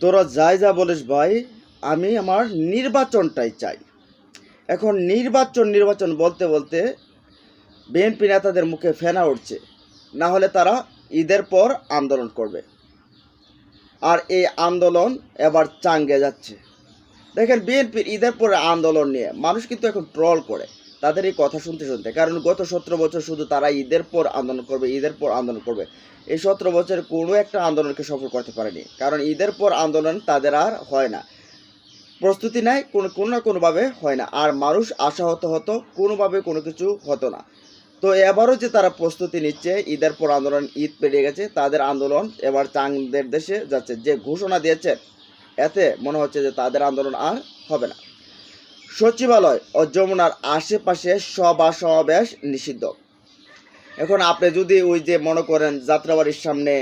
তোরা যাই যা বলিস ভাই, আমি আমার নির্বাচনটাই চাই। এখন নির্বাচন নির্বাচন বলতে বলতে বিএনপি নেতাদের মুখে ফেনা উঠছে, না হলে তারা ঈদের পর আন্দোলন করবে। আর এই আন্দোলন এবার চাঙ্গে যাচ্ছে। দেখেন বিএনপির ঈদের পরে আন্দোলন নিয়ে মানুষ কিন্তু এখন ট্রল করে। তাদের এই কথা শুনতে শুনতে, কারণ গত সতেরো বছর শুধু তারা ঈদের পর আন্দোলন করবে, ঈদের পর আন্দোলন করবে। এই সতেরো বছর কোনো একটা আন্দোলনকে সফল করতে পারেনি, কারণ ঈদের পর আন্দোলন তাদের আর হয় না। প্রস্তুতি নেয় কোনো কোনো না কোনোভাবে হয় না, আর মানুষ আশাহত হতো কোনোভাবে কোনো কিছু হতো না। তো এবারও যে তারা প্রস্তুতি নিচ্ছে, ঈদের পর আন্দোলন ঈদ পেরিয়ে গেছে, তাদের আন্দোলন এবার চাংদের দেশে যাচ্ছে। যে ঘোষণা দিয়েছে, এতে মনে হচ্ছে যে তাদের আন্দোলন আর হবে না। সচিবালয় ও যমুনার আশেপাশে সভা সমাবেশ নিষিদ্ধ। এখন আপনি যদি ওই যে মনে করেন যাত্রাবাড়ির সামনে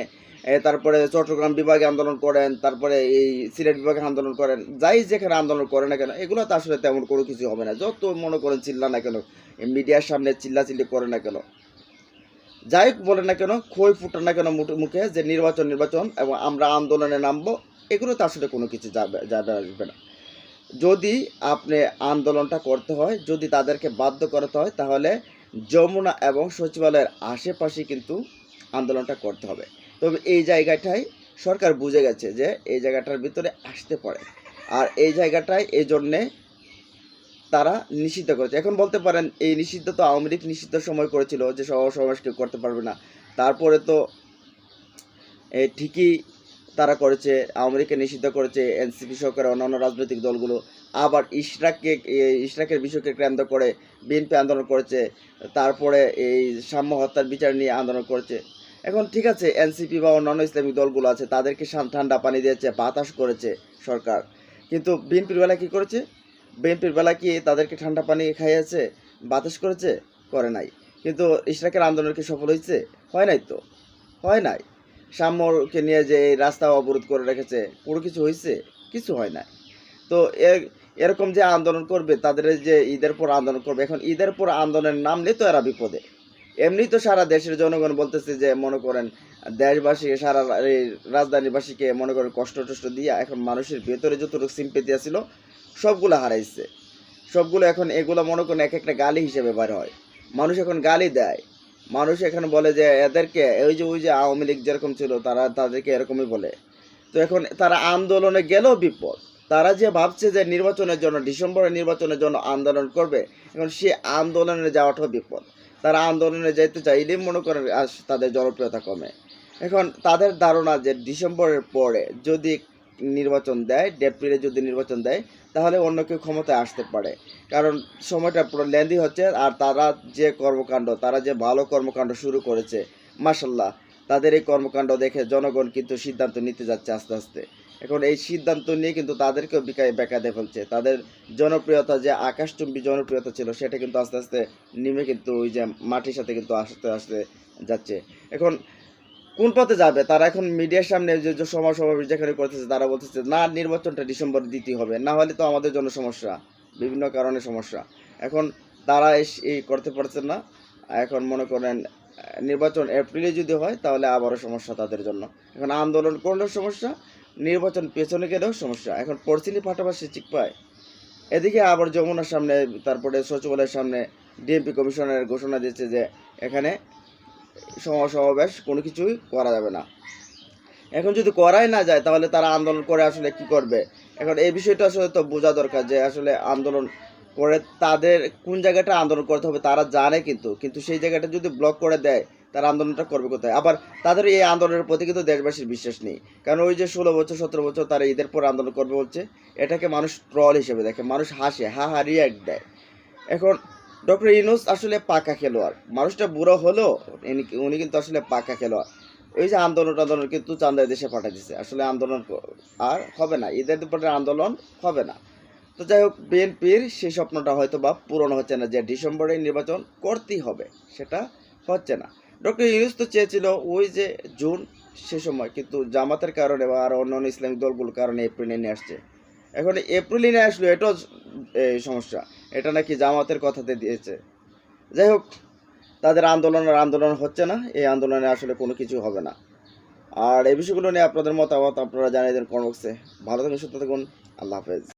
তারপরে চট্টগ্রাম বিভাগে আন্দোলন করেন, তারপরে এই সিলেট বিভাগে আন্দোলন করেন, যাই যেখানে আন্দোলন করে না কেন এগুলো তো আসলে তেমন কোনো কিছু হবে না। যত মনে করেন চিল্লা না কেন মিডিয়ার সামনে চিল্লাচিল্লি করে না কেন, যাই বলে না কেন, খই ফুটে না কেন মুখে যে নির্বাচন নির্বাচন এবং আমরা আন্দোলনে নামবো এগুলো তো আসলে কোনো কিছু যাবে যাবে, আসবে না। যদি আপনি আন্দোলনটা করতে হয়, যদি তাদেরকে বাধ্য করাতে হয়, তাহলে যমুনা এবং সচিবালয়ের আশেপাশে কিন্তু আন্দোলনটা করতে হবে। তবে এই জায়গাটাই সরকার বুঝে গেছে যে এই জায়গাটার ভিতরে আসতে পারে। আর এই জায়গাটায় এই জন্যে তারা নিষিদ্ধ করেছে। এখন বলতে পারেন, এই নিষিদ্ধ তো আওয়ামী লীগ নিষিদ্ধ সময় করেছিল যে সভা সমাবেশ কেউ করতে পারবে না। তারপরে তো ঠিকই তারা করেছে, আওয়ামী লীগকে নিষিদ্ধ করেছে, এনসিপি সরকার, অন্যান্য রাজনৈতিক দলগুলো। আবার ইশরাককে ইশরাকের বিষয়কে কেন্দ্র করে বিএনপি আন্দোলন করেছে, তারপরে এই সাম্য হত্যার বিচার নিয়ে আন্দোলন করেছে। এখন ঠিক আছে, এনসিপি বা অন্যান্য ইসলামিক দলগুলো আছে, তাদেরকে ঠান্ডা পানি দিয়েছে, বাতাস করেছে সরকার। কিন্তু বিএনপির বেলা কি করেছে? বিএনপির বেলা কি তাদেরকে ঠান্ডা পানি খাইয়েছে, বাতাস করেছে? করে নাই। কিন্তু ইশরাকের আন্দোলন কি সফল হয়েছে? হয় নাই তো? হয় নাই। সাম্যকে নিয়ে যে এই রাস্তা অবরোধ করে রেখেছে, কোনো কিছু হয়েছে? কিছু হয় না তো এরকম যে আন্দোলন করবে, তাদের যে ঈদের পর আন্দোলন করবে, এখন ঈদের পর আন্দোলনের নামলে তো এরা বিপদে। এমনি তো সারা দেশের জনগণ বলতেছে যে, মনে করেন দেশবাসীকে সারা এই রাজধানীবাসীকে মনে করেন কষ্ট টষ্ট দিয়ে এখন মানুষের ভেতরে যতটুকু সিম্পেতি ছিল সবগুলো হারাইছে। সবগুলো এখন এগুলো মনে করেন এক একটা গালি হিসেবে বার হয়। মানুষ এখন গালি দেয়। মানুষ এখানে বলে যে এদেরকে ওই যে ওই যে আওয়ামী লীগ যেরকম ছিল, তারা তাদেরকে এরকমই বলে। তো এখন তারা আন্দোলনে গেলেও বিপদ। তারা যে ভাবছে যে নির্বাচনের জন্য, ডিসেম্বরের নির্বাচনের জন্য আন্দোলন করবে, এখন সে আন্দোলনে যাওয়াটাও বিপদ। তারা আন্দোলনে যেতে চাইলেই মনে করেন তাদের জনপ্রিয়তা কমে। এখন তাদের ধারণা যে ডিসেম্বরের পরে যদি নির্বাচন দেয়, এপ্রিলে যদি নির্বাচন দেয় তাহলে অন্য কেউ ক্ষমতায় আসতে পারে। কারণ সময়টা পুরো লেন্দি হচ্ছে আর তারা যে কর্মকাণ্ড, তারা যে ভালো কর্মকাণ্ড শুরু করেছে মাসাল্লাহ তাদের এই কর্মকাণ্ড দেখে জনগণ কিন্তু সিদ্ধান্ত নিতে যাচ্ছে আস্তে আস্তে। এখন এই সিদ্ধান্ত নিয়ে কিন্তু তাদেরকেও বিকায় বেকা দিয়ে ফেলছে। তাদের জনপ্রিয়তা যে আকাশচুম্বী জনপ্রিয়তা ছিল, সেটা কিন্তু আস্তে আস্তে নেমে কিন্তু ওই যে মাটির সাথে কিন্তু আস্তে আস্তে যাচ্ছে। এখন কোন পথে যাবে? তারা এখন মিডিয়ার সামনে যে সভা সমাবেশ যেখানে করতেছে, তারা বলতেছে, না, নির্বাচনটা ডিসেম্বরে দিতে হবে। না হলে তো আমাদের জন্য সমস্যা, বিভিন্ন কারণে সমস্যা। এখন তারা এই করতে পারছে না। এখন মনে করেন, নির্বাচন এপ্রিলে যদি হয়, তাহলে আবারও সমস্যা তাদের জন্য। এখন আন্দোলন করলেও সমস্যা, নির্বাচন পেছনে গেলেও সমস্যা। এখন পড়ছিলি পাশাপাশি চিক পায়। এদিকে আবার যমুনার সামনে, তারপরে সচিবালয়ের সামনে ডিএমপি কমিশনের ঘোষণা দিয়েছে যে, এখানে সমাবেশ, কোনো কিছুই করা যাবে না। এখন যদি করাই না যায়, তাহলে তারা আন্দোলন করে আসলে কি করবে? এখন এই বিষয়টা আসলে তো বোঝা দরকার যে আসলে আন্দোলন করে তাদের কোন জায়গাটা আন্দোলন করতে হবে তারা জানে কিন্তু। কিন্তু সেই জায়গাটা যদি ব্লক করে দেয়, তারা আন্দোলনটা করবে কোথায়? আবার তাদের এই আন্দোলনের প্রতি কিন্তু দেশবাসীর বিশ্বাস নেই। কারণ ওই যে ষোলো বছর, সতেরো বছর তারা ঈদের পর আন্দোলন করবে বলছে, এটাকে মানুষ ট্রল হিসেবে দেখে, মানুষ হাসে হা হা রিয়াক্ট দেয়। এখন ডক্টর ইনুস আসলে পাকা খেলোয়াড়। মানুষটা বুড়ো হলেও উনি কিন্তু আসলে পাকা খেলোয়াড়। ওই যে আন্দোলন আন্দোলন কিন্তু চান্দায় দেশে পাঠা দিছে আসলে আন্দোলন আর হবে না। ঈদের পরে আন্দোলন হবে না। তো যাই হোক, বিএনপির সেই স্বপ্নটা হয়তো বা পূরণ হচ্ছে না যে ডিসেম্বরে নির্বাচন করতেই হবে। সেটা হচ্ছে না। ডক্টর ইউনুস তো চেয়েছিল ওই যে জুন সে সময়, কিন্তু জামাতের কারণে বা আর অন্যান্য ইসলামিক দলগুলোর কারণে এপ্রিলে নিয়ে আসছে। এখন এপ্রিলে নিয়ে আসলো, এটাও এই সমস্যা। এটা নাকি জামাতের কথাতে দিয়েছে। যাই হোক, তাদের আন্দোলন আর আন্দোলন হচ্ছে না, এই আন্দোলনে আসলে কোনো কিছু হবে না। আর এই বিষয়গুলো নিয়ে আপনাদের মতামত আপনারা জানিয়ে দেন কর্মক্সে ভালো থাকুন, সুস্থ থাকুন, আল্লাহ হাফেজ।